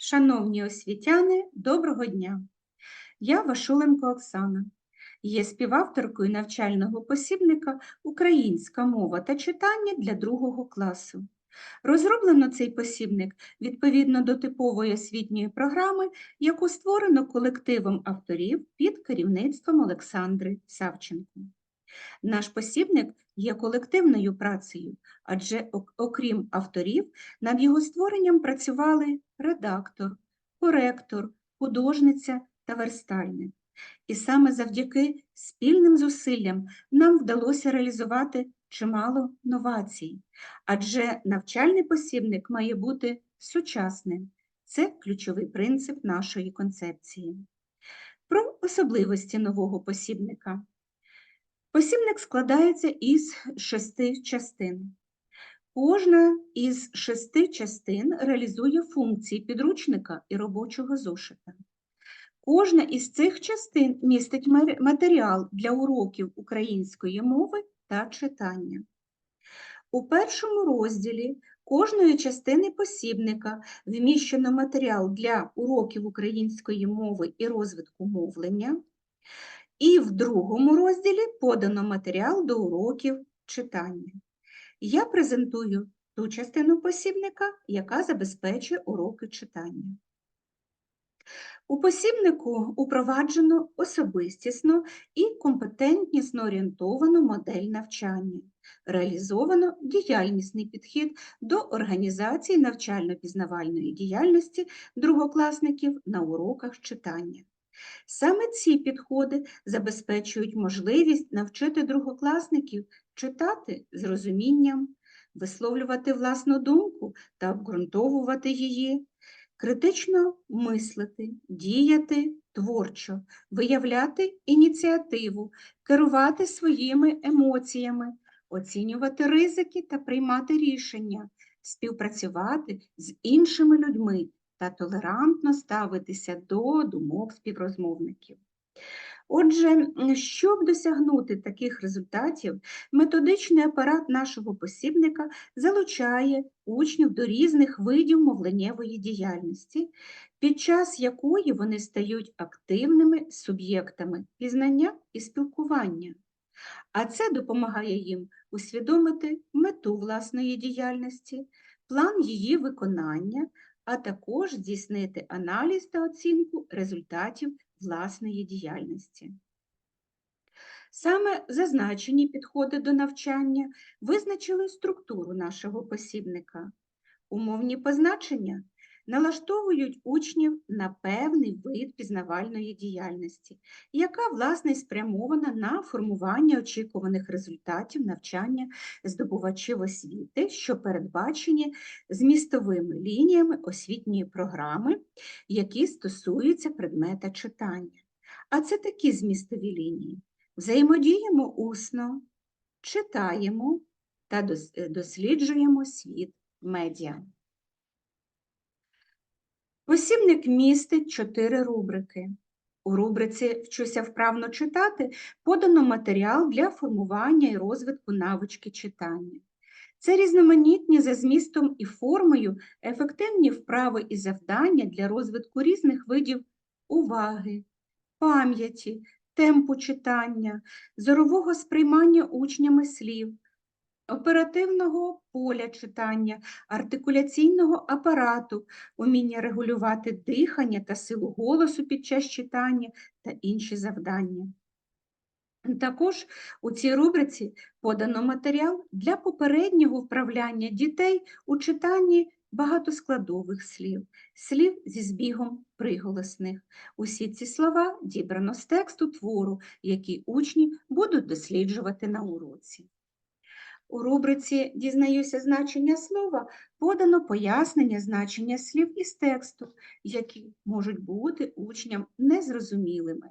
Шановні освітяни, доброго дня! Я Вашуленко Оксана, є співавторкою навчального посібника Українська мова та читання для другого класу. Розроблено цей посібник відповідно до типової освітньої програми, яку створено колективом авторів під керівництвом Олександри Савченко. Наш посібник є колективною працею, адже окрім авторів, над його створенням працювали редактор, коректор, художниця та верстальник. І саме завдяки спільним зусиллям нам вдалося реалізувати чимало новацій, адже навчальний посібник має бути сучасним. Це ключовий принцип нашої концепції. Про особливості нового посібника. Посібник складається із шести частин. Кожна із шести частин реалізує функції підручника і робочого зошита. Кожна із цих частин містить матеріал для уроків української мови та читання. У першому розділі кожної частини посібника вміщено матеріал для уроків української мови і розвитку мовлення. І в другому розділі подано матеріал до уроків читання. Я презентую ту частину посібника, яка забезпечує уроки читання. У посібнику упроваджено особистісно і компетентнісно орієнтовану модель навчання. Реалізовано діяльнісний підхід до організації навчально-пізнавальної діяльності другокласників на уроках читання. Саме ці підходи забезпечують можливість навчити другокласників читати з розумінням, висловлювати власну думку та обґрунтовувати її, критично мислити, діяти творчо, виявляти ініціативу, керувати своїми емоціями, оцінювати ризики та приймати рішення, співпрацювати з іншими людьми та толерантно ставитися до думок співрозмовників. Отже, щоб досягнути таких результатів, методичний апарат нашого посібника залучає учнів до різних видів мовленнєвої діяльності, під час якої вони стають активними суб'єктами пізнання і спілкування. А це допомагає їм усвідомити мету власної діяльності, план її виконання, а також здійснити аналіз та оцінку результатів власної діяльності. Саме зазначені підходи до навчання визначили структуру нашого посібника. Умовні позначення налаштовують учнів на певний вид пізнавальної діяльності, яка, власне, спрямована на формування очікуваних результатів навчання здобувачів освіти, що передбачені змістовими лініями освітньої програми, які стосуються предмета читання. А це такі змістові лінії. Взаємодіємо усно, читаємо та досліджуємо світ медіа. Посібник містить чотири рубрики. У рубриці Вчуся вправно читати подано матеріал для формування і розвитку навички читання. Це різноманітні за змістом і формою ефективні вправи і завдання для розвитку різних видів уваги, пам'яті, темпу читання, зорового сприймання учнями слів, оперативного поля читання, артикуляційного апарату, уміння регулювати дихання та силу голосу під час читання та інші завдання. Також у цій рубриці подано матеріал для попереднього вправляння дітей у читанні багатоскладових слів, слів зі збігом приголосних. Усі ці слова дібрано з тексту твору, який учні будуть досліджувати на уроці. У рубриці Дізнаюся значення слова подано пояснення значення слів із тексту, які можуть бути учням незрозумілими.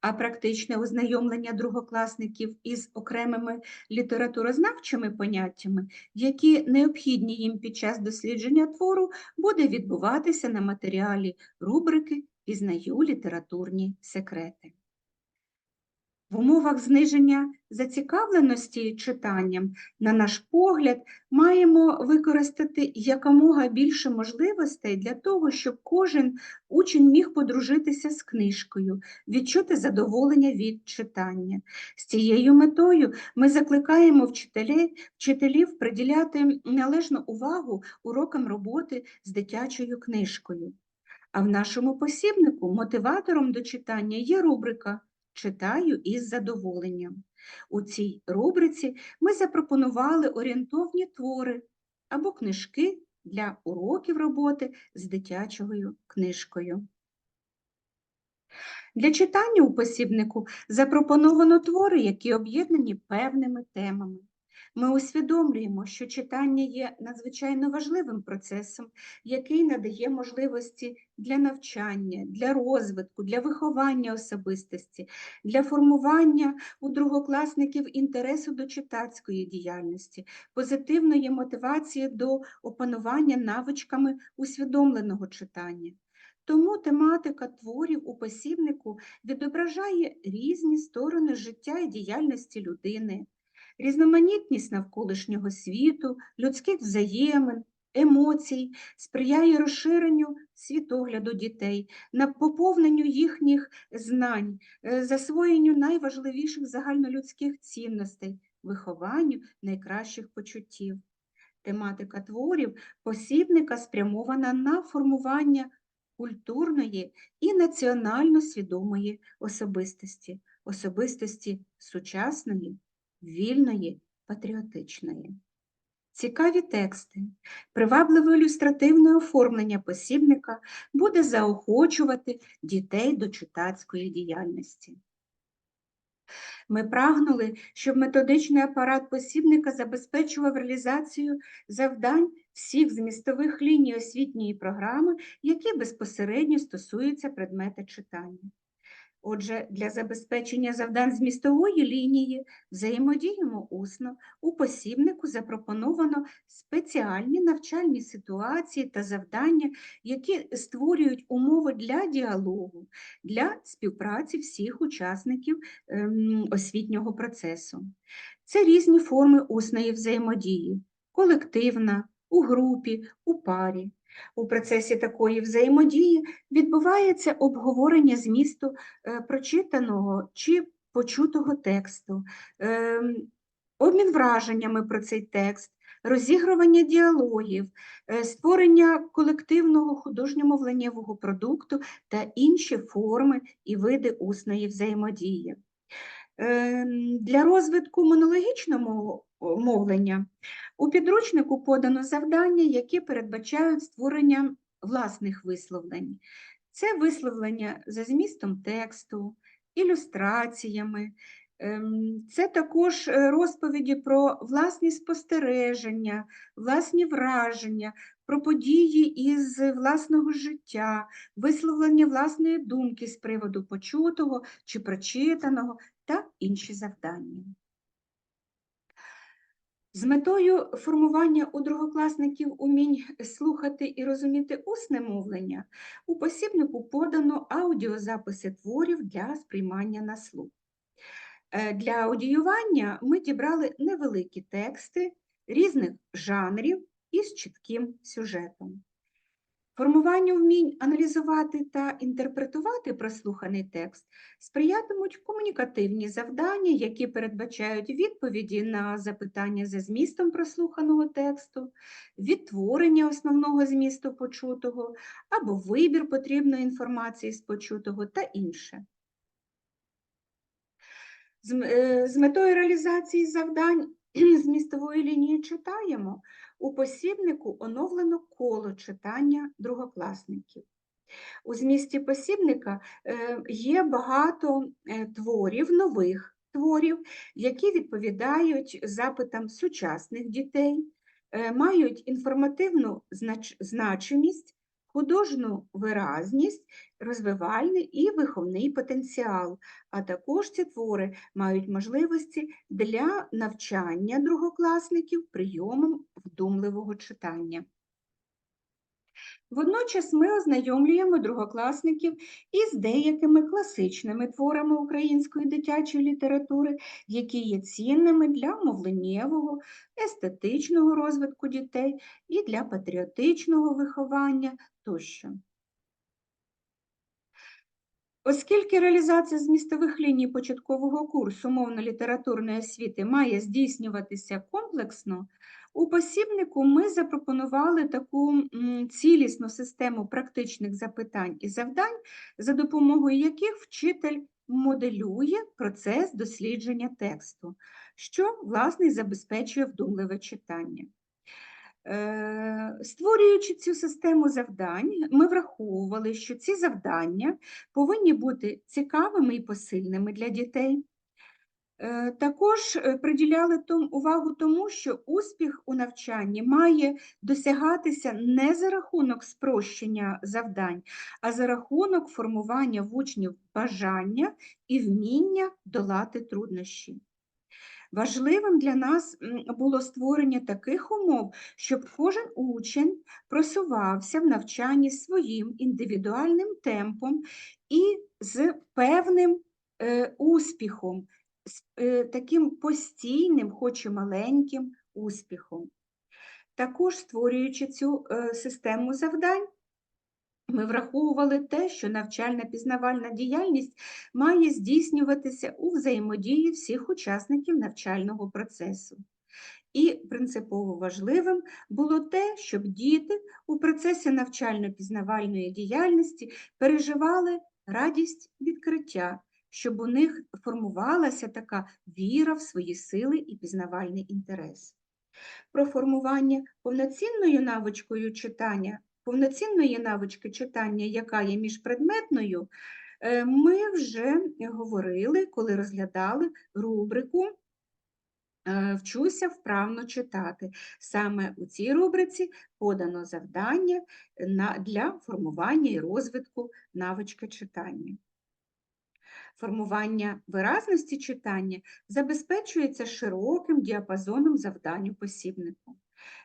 А практичне ознайомлення другокласників із окремими літературознавчими поняттями, які необхідні їм під час дослідження твору, буде відбуватися на матеріалі рубрики Пізнаю літературні секрети. В умовах зниження зацікавленості читанням, на наш погляд, маємо використати якомога більше можливостей для того, щоб кожен учень міг подружитися з книжкою, відчути задоволення від читання. З цією метою ми закликаємо вчителів, вчителів приділяти належну увагу урокам роботи з дитячою книжкою. А в нашому посібнику мотиватором до читання є рубрика Читаю із задоволенням. У цій рубриці ми запропонували орієнтовні твори або книжки для уроків роботи з дитячою книжкою. Для читання у посібнику запропоновано твори, які об'єднані певними темами. Ми усвідомлюємо, що читання є надзвичайно важливим процесом, який надає можливості для навчання, для розвитку, для виховання особистості, для формування у другокласників інтересу до читацької діяльності, позитивної мотивації до опанування навичками усвідомленого читання. Тому тематика творів у посібнику відображає різні сторони життя і діяльності людини, різноманітність навколишнього світу, людських взаємин, емоцій, сприяє розширенню світогляду дітей, на поповненню їхніх знань, е, засвоєнню найважливіших загальнолюдських цінностей, вихованню найкращих почуттів. Тематика творів посібника спрямована на формування культурної і національно свідомої особистості, особистості сучасної, вільної, патріотичної. Цікаві тексти, привабливе ілюстративне оформлення посібника буде заохочувати дітей до читацької діяльності. Ми прагнули, щоб методичний апарат посібника забезпечував реалізацію завдань всіх змістових ліній освітньої програми, які безпосередньо стосуються предмета читання. Отже, для забезпечення завдань змістової лінії взаємодіємо усно, у посібнику запропоновано спеціальні навчальні ситуації та завдання, які створюють умови для діалогу, для співпраці всіх учасників ем, освітнього процесу. Це різні форми усної взаємодії, колективна, у групі, у парі. У процесі такої взаємодії відбувається обговорення змісту е, прочитаного чи почутого тексту, ем, обмін враженнями про цей текст, розігрування діалогів, е, створення колективного художньо-мовленнєвого продукту та інші форми і види усної взаємодії. Ем, для розвитку монологічного мовлення у підручнику подано завдання, які передбачають створення власних висловлень. Це висловлення за змістом тексту, ілюстраціями, ем, це також е, розповіді про власні спостереження, власні враження, про події із власного життя, висловлення власної думки з приводу почутого чи прочитаного та інші завдання. З метою формування у другокласників умінь слухати і розуміти усне мовлення, у посібнику подано аудіозаписи творів для сприймання на слух. Е, для аудіювання ми дібрали невеликі тексти різних жанрів із чітким сюжетом. Формуванню вмінь аналізувати та інтерпретувати прослуханий текст сприятимуть комунікативні завдання, які передбачають відповіді на запитання за змістом прослуханого тексту, відтворення основного змісту почутого або вибір потрібної інформації з почутого та інше. З е, метою реалізації завдань змістової лінії читаємо, у посібнику оновлено коло читання другокласників. У змісті посібника е, є багато е, творів, нових творів, які відповідають запитам сучасних дітей, е, мають інформативну значимість художну виразність, розвивальний і виховний потенціал, а також ці твори мають можливості для навчання другокласників прийомом вдумливого читання. Водночас ми ознайомлюємо другокласників із деякими класичними творами української дитячої літератури, які є цінними для мовленнєвого, естетичного розвитку дітей і для патріотичного виховання тощо. Оскільки реалізація змістових ліній початкового курсу мовно-літературної освіти має здійснюватися комплексно, у посібнику ми запропонували таку цілісну систему практичних запитань і завдань, за допомогою яких вчитель моделює процес дослідження тексту, що, власне, забезпечує вдумливе читання. Е, Створюючи цю систему завдань, ми враховували, що ці завдання повинні бути цікавими і посильними для дітей. Е, Також приділяли увагу тому, що успіх у навчанні має досягатися не за рахунок спрощення завдань, а за рахунок формування в учнів бажання і вміння долати труднощі. Важливим для нас було створення таких умов, щоб кожен учень просувався в навчанні своїм індивідуальним темпом і з певним е, успіхом, з е, таким постійним, хоч і маленьким успіхом. Також створюючи цю е, систему завдань, ми враховували те, що навчальна пізнавальна діяльність має здійснюватися у взаємодії всіх учасників навчального процесу. І принципово важливим було те, щоб діти у процесі навчально-пізнавальної діяльності переживали радість відкриття, щоб у них формувалася така віра в свої сили і пізнавальний інтерес. Про формування повноцінною навичкою читання повноцінної навички читання, яка є міжпредметною, е, ми вже говорили, коли розглядали рубрику е, Вчуся вправно читати. Саме у цій рубриці подано завдання для формування і розвитку навички читання. Формування виразності читання забезпечується широким діапазоном завдань у посібнику.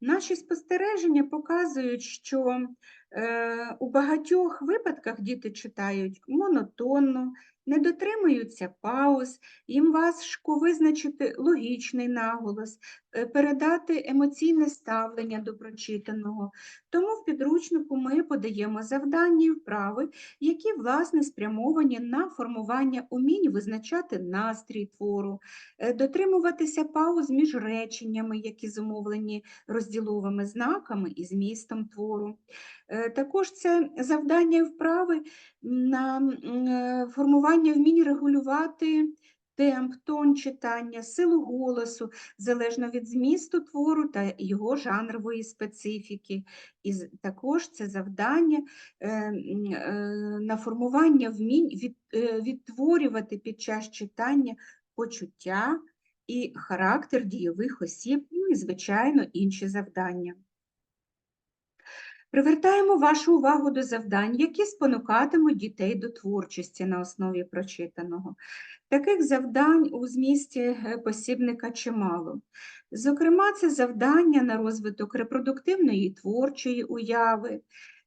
Наші спостереження показують, що е, у багатьох випадках діти читають монотонно, не дотримуються пауз, їм важко визначити логічний наголос, е, передати емоційне ставлення до прочитаного. Тому в підручнику ми подаємо завдання і вправи, які, власне, спрямовані на формування умінь визначати настрій твору, е, дотримуватися пауз між реченнями, які зумовлені розділовими знаками і змістом твору. Е, Також це завдання вправи на е, формування вмінь регулювати темп, тон читання, силу голосу, залежно від змісту твору та його жанрової специфіки. І також це завдання е, на формування вмінь від, відтворювати під час читання почуття і характер дійових осіб, ну і, звичайно, інші завдання. Привертаємо вашу увагу до завдань, які спонукатимуть дітей до творчості на основі прочитаного. Таких завдань у змісті е, посібника чимало. Зокрема, це завдання на розвиток репродуктивної і творчої уяви,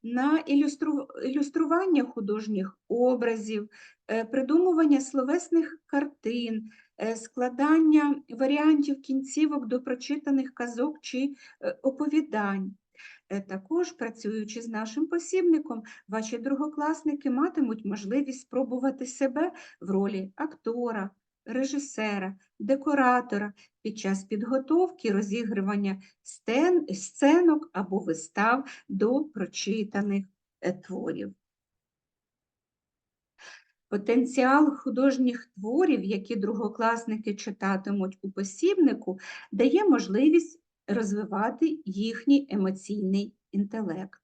на ілюстру... ілюстрування художніх образів, е, придумування словесних картин, е, складання варіантів кінцівок до прочитаних казок чи оповідань. Е, Також, працюючи з нашим посібником, ваші другокласники матимуть можливість спробувати себе в ролі актора, режисера, декоратора під час підготовки розігрування стен, сценок або вистав до прочитаних е, творів. Потенціал художніх творів, які другокласники читатимуть у посібнику, дає можливість розвивати їхній емоційний інтелект.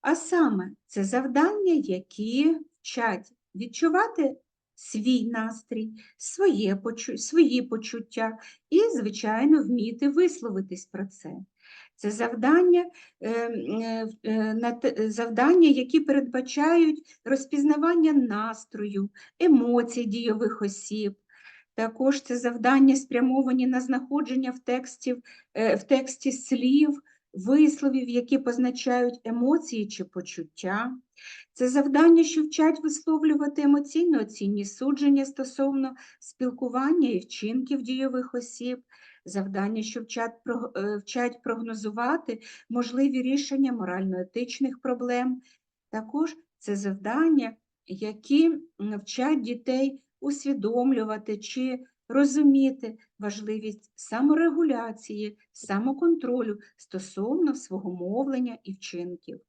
А саме це завдання, які вчать відчувати свій настрій, своє свої почуття і, звичайно, вміти висловитись про це. Це завдання, е, е, е, завдання, які передбачають розпізнавання настрою, емоцій дійових осіб. Також це завдання спрямовані на знаходження в, текстів, е, в тексті слів, висловів, які позначають емоції чи почуття. Це завдання, що вчать висловлювати емоційно оцінні судження стосовно спілкування і вчинків дійових осіб, завдання, що вчать, е, прогнозувати можливі рішення морально-етичних проблем. Також це завдання, які вчать дітей усвідомлювати чи розуміти важливість саморегуляції, самоконтролю стосовно свого мовлення і вчинків.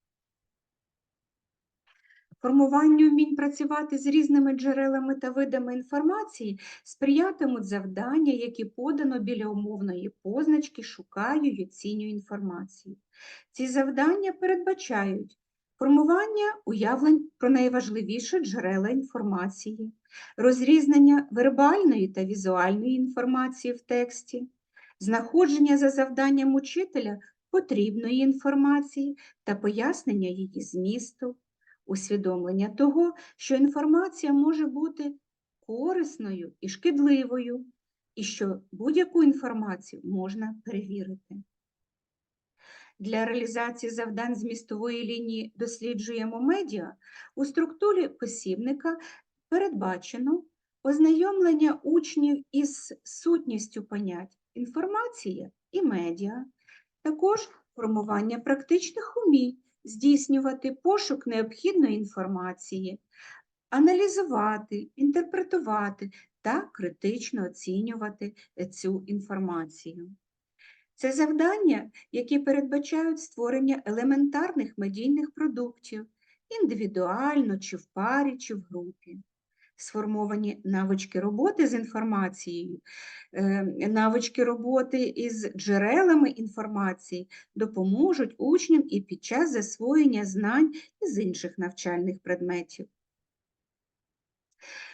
Формуванню вмінь працювати з різними джерелами та видами інформації сприятимуть завдання, які подано біля умовної позначки «Шукаю й оцінюю інформацію». Ці завдання передбачають формування уявлень про найважливіші джерела інформації, розрізнення вербальної та візуальної інформації в тексті, знаходження за завданням учителя потрібної інформації та пояснення її змісту, усвідомлення того, що інформація може бути корисною і шкідливою, і що будь-яку інформацію можна перевірити. Для реалізації завдань змістової лінії досліджуємо медіа у структурі посібника передбачено ознайомлення учнів із сутністю понять інформація і медіа, також формування практичних умінь, здійснювати пошук необхідної інформації, аналізувати, інтерпретувати та критично оцінювати цю інформацію. Це завдання, які передбачають створення елементарних медійних продуктів індивідуально, чи в парі, чи в групі. Сформовані навички роботи з інформацією, е, навички роботи із джерелами інформації допоможуть учням і під час засвоєння знань із інших навчальних предметів.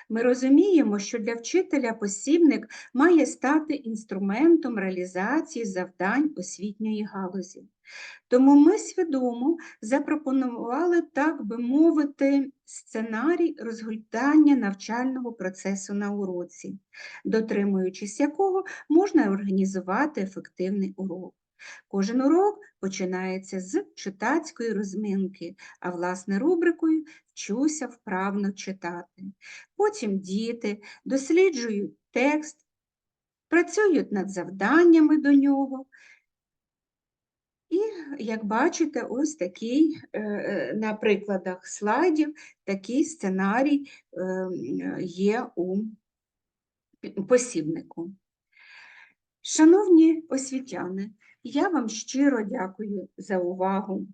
Ми розуміємо, що для вчителя посібник має стати інструментом реалізації завдань освітньої галузі. Тому ми свідомо запропонували, так би мовити, сценарій розгортання навчального процесу на уроці, дотримуючись якого можна організувати ефективний урок. Кожен урок починається з читацької розминки, а власне рубрикою «Вчуся вправно читати». Потім діти досліджують текст, працюють над завданнями до нього. І, як бачите, ось такий е, е, на прикладах слайдів такий сценарій е, є у посібнику. Шановні освітяни, я вам щиро дякую за увагу.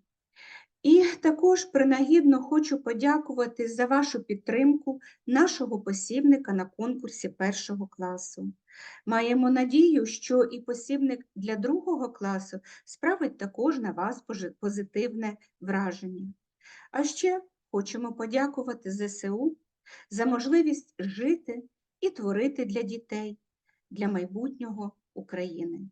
І також принагідно хочу подякувати за вашу підтримку нашого посібника на конкурсі першого класу. Маємо надію, що і посібник для другого класу справить також на вас позитивне враження. А ще хочемо подякувати ЗСУ за можливість жити і творити для дітей, для майбутнього України.